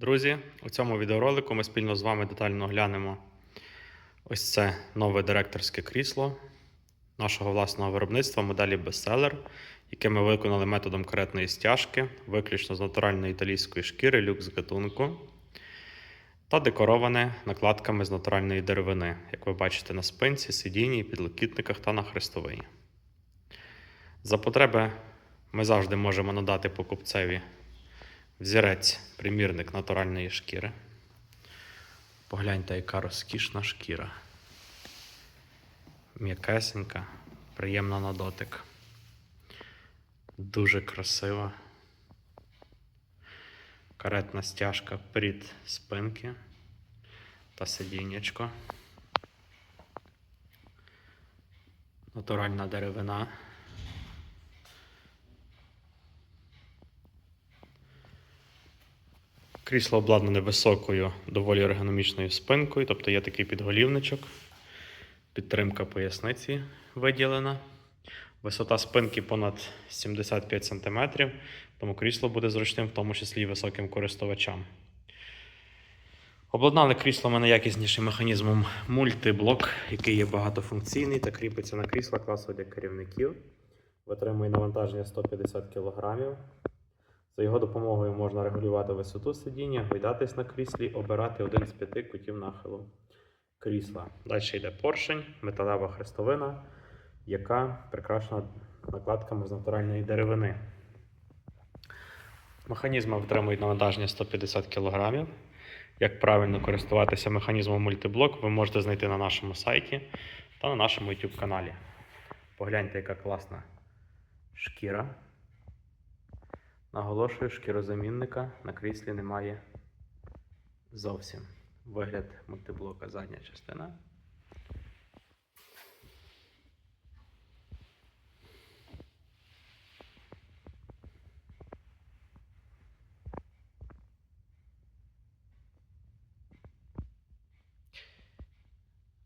Друзі, у цьому відеоролику ми спільно з вами детально оглянемо ось це нове директорське крісло нашого власного виробництва моделі Bestseller, яке ми виконали методом каретної стяжки, виключно з натуральної італійської шкіри люкс гатунку та декороване накладками з натуральної деревини, як ви бачите на спинці, сидінні, підлокітниках та на хрестовині. За потреби ми завжди можемо надати покупцеві взірець, примірник натуральної шкіри. Погляньте, яка розкішна шкіра. М'якесенька, приємна на дотик. Дуже красива. Каретна стяжка прід спинки та сидіннячко. Натуральна деревина. Крісло обладнане високою, доволі ергономічною спинкою, тобто є такий підголівничок, підтримка поясниці виділена. Висота спинки понад 75 см, тому крісло буде зручним, в тому числі і високим користувачам. Обладнали крісло ми найякіснішим механізмом мультиблок, який є багатофункційний та кріпиться на крісло класу для керівників. Витримує навантаження 150 кг. За його допомогою можна регулювати висоту сидіння, гойдатись на кріслі, обирати один з п'яти кутів нахилу крісла. Далі йде поршень, металева хрестовина, яка прикрашена накладками з натуральної деревини. Механізми витримують навантаження 150 кг. Як правильно користуватися механізмом мультиблок, ви можете знайти на нашому сайті та на нашому YouTube каналі. Погляньте, яка класна шкіра. Наголошую, шкірозамінника на кріслі немає зовсім. Вигляд мультиблока задня частина.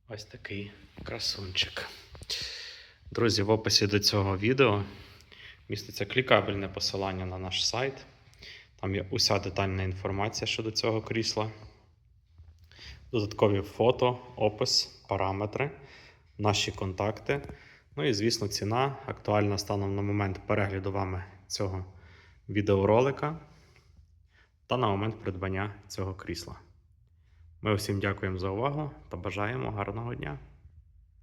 Ось такий красунчик. Друзі, в описі до цього відео міститься клікабельне посилання на наш сайт. Там є уся детальна інформація щодо цього крісла. Додаткові фото, опис, параметри, наші контакти. Ну і, звісно, ціна актуальна станом на момент перегляду вами цього відеоролика та на момент придбання цього крісла. Ми усім дякуємо за увагу та бажаємо гарного дня!